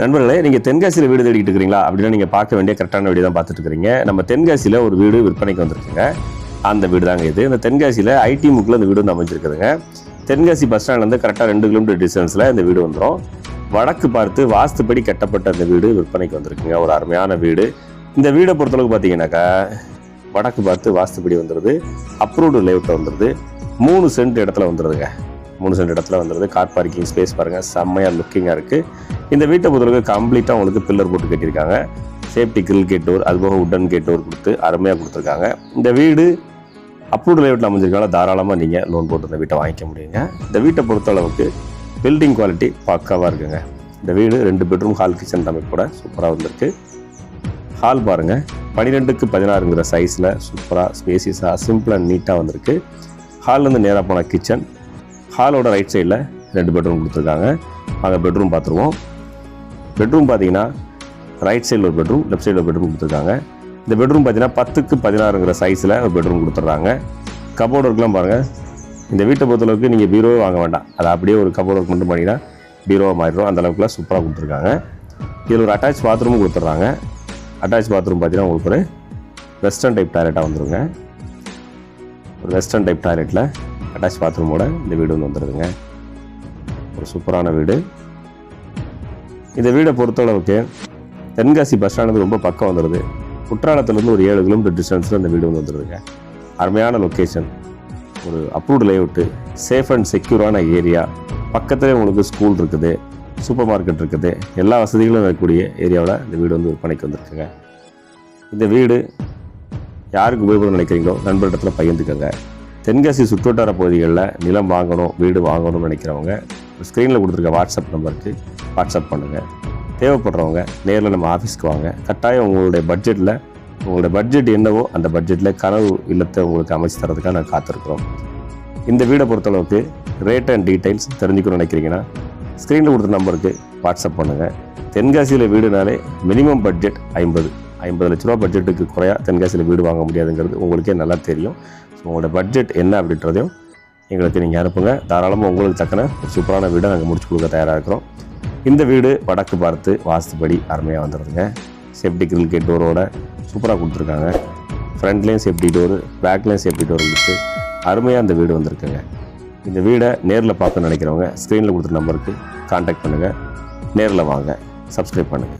நண்பர்களே நீங்கள் தென்காசியில் வீடு தேடிக்கிட்டு இருக்கிறீங்களா? அப்படின்னா நீங்கள் பார்க்க வேண்டிய கரெக்டான வீடு தான் பார்த்துட்டு இருக்கிறீங்க. நம்ம தென்காசியில் ஒரு வீடு விற்பனைக்கு வந்திருக்குங்க. அந்த வீடு தாங்க இது. இந்த தென்காசியில் ஐடி முக்கில் இந்த வீடு வந்து அமைஞ்சிருக்குதுங்க. தென்காசி பஸ் ஸ்டாண்ட்லேருந்து கரெக்டாக ரெண்டு கிலோமீட்டர் டிஸ்டன்ஸில் இந்த வீடு வந்துடும் வடக்கு பார்த்து வாஸ்துப்படி கட்டப்பட்ட அந்த வீடு விற்பனைக்கு வந்திருக்குங்க. ஒரு அருமையான வீடு. இந்த வீடை பொறுத்தளவுக்கு பார்த்தீங்கன்னாக்கா வடக்கு பார்த்து வாஸ்துப்படி வந்துடுது அப்ரூவ்டு லேஅவுட்டில் வந்துடுது மூணு சென்ட் இடத்துல வந்துடுதுங்க மூணு சென்ட் இடத்துல வந்துடுது கார் பார்க்கிங் ஸ்பேஸ் பாருங்கள் செம்மையாக லுக்கிங்காக இருக்குது இந்த வீட்டை பொறுத்தளவுக்கு கம்ப்ளீட்டாக உங்களுக்கு பில்லர் போட்டு கட்டியிருக்காங்க. சேஃப்டி கிரில் கேட் டோர் அதுபோக உட்டன் கேட் டோர் கொடுத்து அருமையாக கொடுத்துருக்காங்க. இந்த வீடு அப்ரூவ்டு லேஅவுட்டில் அமைஞ்சிருக்கால தாராளமாக நீங்கள் லோன் போட்டு இந்த வீட்டை வாங்கிக்க முடியுங்க. இந்த வீட்டை பொறுத்தளவுக்கு பில்டிங் குவாலிட்டி பக்காவாக இருக்குங்க. இந்த வீடு ரெண்டு பெட்ரூம் ஹால் கிச்சன் அமைப்போட சூப்பராக வந்திருக்கு. ஹால் பாருங்கள் பன்னிரெண்டுக்கு பதினாறுங்கிற சைஸில் சூப்பராக ஸ்பேசியஸாக சிம்பிள் அண்ட் நீட்டாக வந்திருக்கு ஹால்லேருந்து நேராக போன கிச்சன் ஹாலோட ரைட் சைடில் ரெண்டு பெட்ரூம் கொடுத்துருக்காங்க. அங்கே பெட்ரூம் பார்த்துருவோம். பெட்ரூம் பார்த்தீங்கன்னா ரைட் சைடில் ஒரு பெட்ரூம் லெஃப்ட் சைடில் ஒரு பெட்ரூம் கொடுத்துருக்காங்க. இந்த பெட்ரூம் பார்த்தீங்கன்னா பத்துக்கு பதினாறுங்கிற சைஸில் ஒரு பெட்ரூம் கொடுத்துட்றாங்க. கபோர்ட் ஒர்க்லாம் பாருங்கள் இந்த வீட்டை பொறுத்தளவுக்கு நீங்கள் பீரோவே வாங்க வேண்டாம். அதை அப்படியே ஒரு கபோர்ட் ஒர்க் மட்டும் பண்ணிங்கன்னா பீரோவாக மாறிடும். அந்த அளவுக்குலாம் சூப்பராக கொடுத்துருக்காங்க. இதில் ஒரு அட்டாச் பாத்ரூமும் கொடுத்துட்றாங்க அட்டாச் பாத்ரூம் பார்த்தீங்கன்னா உங்களுக்கு ஒரு வெஸ்டர்ன் டைப் டாய்லெட்டாக வந்துருங்க. ஒரு வெஸ்டர்ன் டைப் டாய்லெட்டில் அட்டாச் பாத்ரூமோட இந்த வீடு வந்து வந்துடுதுங்க ஒரு சூப்பரான வீடு. இந்த வீடை பொறுத்தளவுக்கு தென்காசி பஸ் ஸ்டாண்டு ரொம்ப பக்கம் வந்துடுது குற்றாலத்துலேருந்து ஒரு ஏழு கிலோமீட்டர் டிஸ்டன்ஸில் இந்த வீடு வந்து வந்துடுதுங்க அருமையான லொக்கேஷன் ஒரு அப்ரூவ்டு லேஅவுட்டு சேஃப் அண்ட் செக்யூரான ஏரியா பக்கத்துலேயே உங்களுக்கு ஸ்கூல் இருக்குது சூப்பர் மார்க்கெட் இருக்குது. எல்லா வசதிகளும் இருக்கக்கூடிய ஏரியாவில் இந்த வீடு வந்து விற்பனைக்கு வந்திருக்குங்க. இந்த வீடு யாருக்கு உபயோகப்படும் நினைக்கிறீங்களோ நண்பரிடத்தில் பகிர்ந்துக்கங்க. தென்காசி சுற்றுவட்டார பகுதிகளில் நிலம் வாங்கணும் வீடு வாங்கணும்னு நினைக்கிறவங்க ஸ்க்ரீனில் கொடுத்துருக்க வாட்ஸ்அப் நம்பருக்கு வாட்ஸ்அப் பண்ணுங்கள் தேவைப்படுறவங்க நேரில் நம்ம ஆஃபீஸ்க்கு வாங்க. கட்டாயம் உங்களுடைய பட்ஜெட்டில் உங்களுடைய பட்ஜெட் என்னவோ அந்த பட்ஜெட்டில் கனவு இல்லத்தை உங்களுக்கு அமைச்சு தரதுக்காக நாங்கள் காத்திருக்கிறோம். இந்த வீடை பொறுத்தளவுக்கு ரேட் அண்ட் டீட்டெயில்ஸ் தெரிஞ்சுக்கணும்னு நினைக்கிறீங்கன்னா ஸ்க்ரீனில் கொடுத்த நம்பருக்கு வாட்ஸ்அப் பண்ணுங்கள் தென்காசியில் வீடுனாலே மினிமம் பட்ஜெட் ஐம்பது. ஐம்பது லட்ச ரூபா பட்ஜெட்டுக்கு குறையா தென்காசியில் வீடு வாங்க முடியாதுங்கிறது உங்களுக்கே நல்லா தெரியும். ஸோ உங்களோட பட்ஜெட் என்ன அப்படின்றதையும் எங்களுக்கு நீங்கள் அனுப்புங்க. தாராளமாக உங்களுக்கு தக்கன ஒரு சூப்பரான வீடை நாங்கள் முடிச்சு கொடுக்க தயாராக இருக்கிறோம். இந்த வீடு வடக்கு பார்த்து வாஸ்துபடி அருமையாக வந்துடுதுங்க சேஃப்டி கிரில் கேட் டோரோட சூப்பராக கொடுத்துருக்காங்க. ஃப்ரண்ட்லேயும் சேஃப்டி டோரு பேக்லேயும் சேஃப்டி டோர் இருந்துச்சு. அருமையாக அந்த வீடு வந்திருக்குங்க. இந்த வீடை நேரில் பார்க்க நினைக்கிறவங்க ஸ்க்ரீனில் கொடுத்த நம்பருக்கு காண்டாக்ட் பண்ணுங்கள் நேரில் வாங்க. சப்ஸ்கிரைப் பண்ணுங்கள்